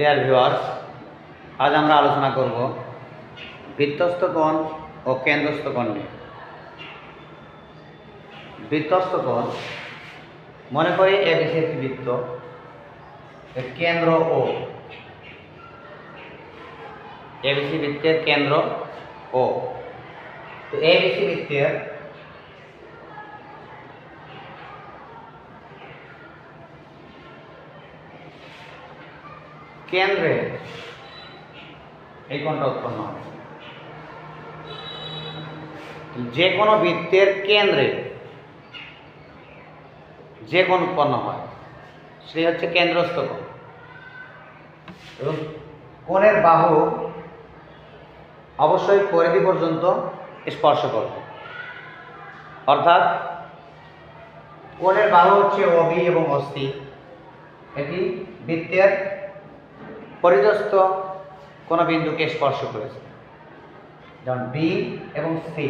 Dear viewers আজ আমরা আলোচনা করব বৃত্তস্থ কোণ ও কেন্দ্রস্থ কোণ নিয়ে। বৃত্তস্থ কোণ মনে করি এবিসি একটি বৃত্ত কেন্দ্র ও এবিসি বৃত্তের কেন্দ্র ও তো এবিসি বৃত্তের কেন্দ্রে এই কোণটা উৎপন্ন হবে। যে কোনো বৃত্তের কেন্দ্রে যে কোণ উৎপন্ন হয় সে হচ্ছে কেন্দ্রস্থ কোণ। এবং কোণের বাহু অবশ্যই পরিধি পর্যন্ত স্পর্শ করবে। অর্থাৎ কোণের বাহু হচ্ছে অবি এবং অস্থি। এটি বৃত্তের পরিদস্থ কোনো বিন্দুকে স্পর্শ করেছে। যেমন বি এবং সি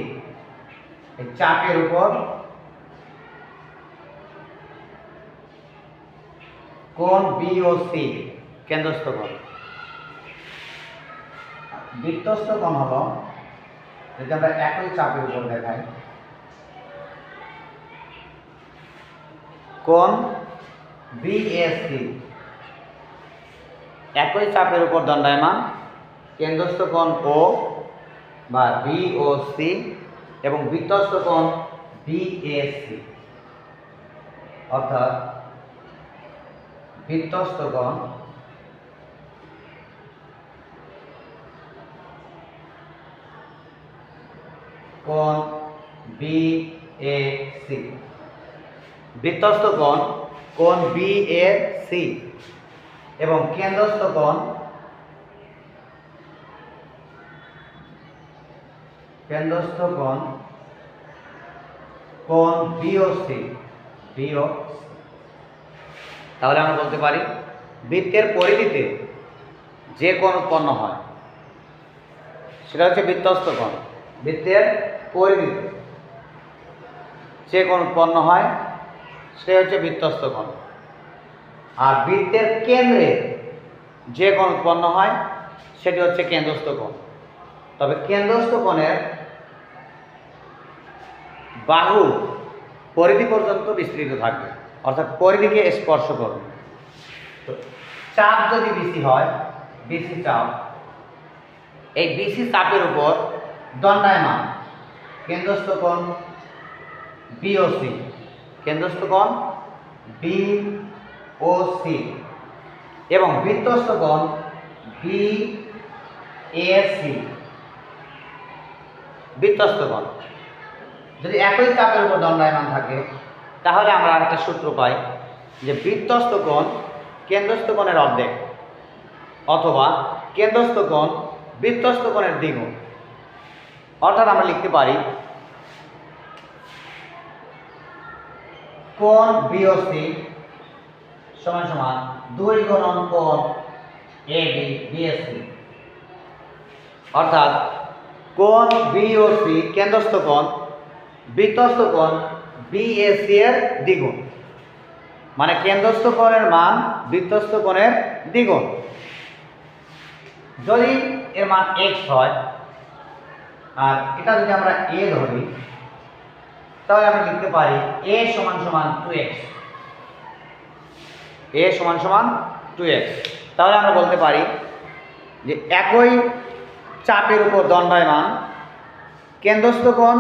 এই চাপের উপর কোন বি ও সি কেন্দ্রস্থ কোণ বৃত্তস্থ কোণ হলো, যদি আমরা একই চাপের উপর দেখাই, কোণ বিএসসি একই চাপের উপর দণ্ডায়মান, কেন্দ্রস্থ কোণ ও বা বি ও সি এবং বৃত্তস্থ কোণ বিএসসি অর্থাৎ বৃত্তস্থ কোণ কোণ বি এ সি বৃত্তস্থ কোণ কোণ বি এ সি এবং কেন্দ্রস্থ কোণ কেন্দ্রস্থ কোণ কোণ বিওসি বিও তাহলে আমরা বলতে পারি বৃত্তের পরিধিতে যে কোণ উৎপন্ন হয়, সেটা হচ্ছে বৃত্তস্থ কোণ বৃত্তের পরিধিতে যে কোণ উৎপন্ন হয় সে হচ্ছে বৃত্তস্থ কোণ আর বৃত্তের কেন্দ্রে যে কোণ উৎপন্ন হয়, সেটি হচ্ছে কেন্দ্রস্থ কোণ। তবে কেন্দ্রস্থ কোণের বাহু পরিধি পর্যন্ত বিস্তৃত থাকবে, অর্থাৎ পরিধিকে স্পর্শ করবে। তো চাপ যদি বেশি হয় বেশি চাপ, এই বিসি চাপের উপর দণ্ডায়মান কেন্দ্রস্থ কোণ বিওসি কেন্দ্রস্থ কোণ বি ও সি এবং বৃত্তস্থ কোণ বি এ সি বৃত্তস্থ কোণ যদি একই চাপের উপর দণ্ডায়মান থাকে, তাহলে আমরা একটা সূত্র পাই যে বৃত্তস্থ কোণ কেন্দ্রস্থ কোণের অর্ধেক অথবা কেন্দ্রস্থ কোণ বৃত্তস্থ দ্বিগুণ। অর্থাৎ আমরা লিখতে পারি কোণ বিওসি সমান সমান দুই গুণন এ বি বিএসসি অর্থাৎ কোণ বিওসি কেন্দ্রস্থ কোণ, বৃত্তস্থ কোণ বিএসসি এর দ্বিগুণ। মানে কেন্দ্রস্থ কোণের মান বৃত্তস্থ কোণের দ্বিগুণ। যদি এর মান এক্স হয়, আর এটা যদি আমরা এ ধরি, তাহলে আমরা লিখতে পারি এ সমান সমান টু এক্স এ সমান সমান টু এক্স তাহলে আমরা বলতে পারি যে একই চাপের উপর দণ্ডায়মান কেন্দ্রস্থ কোণ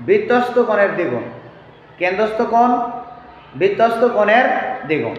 বৃত্তস্থ কোণের দ্বিগুণ। কেন্দ্রস্থ কোণ দ্বিগুণ।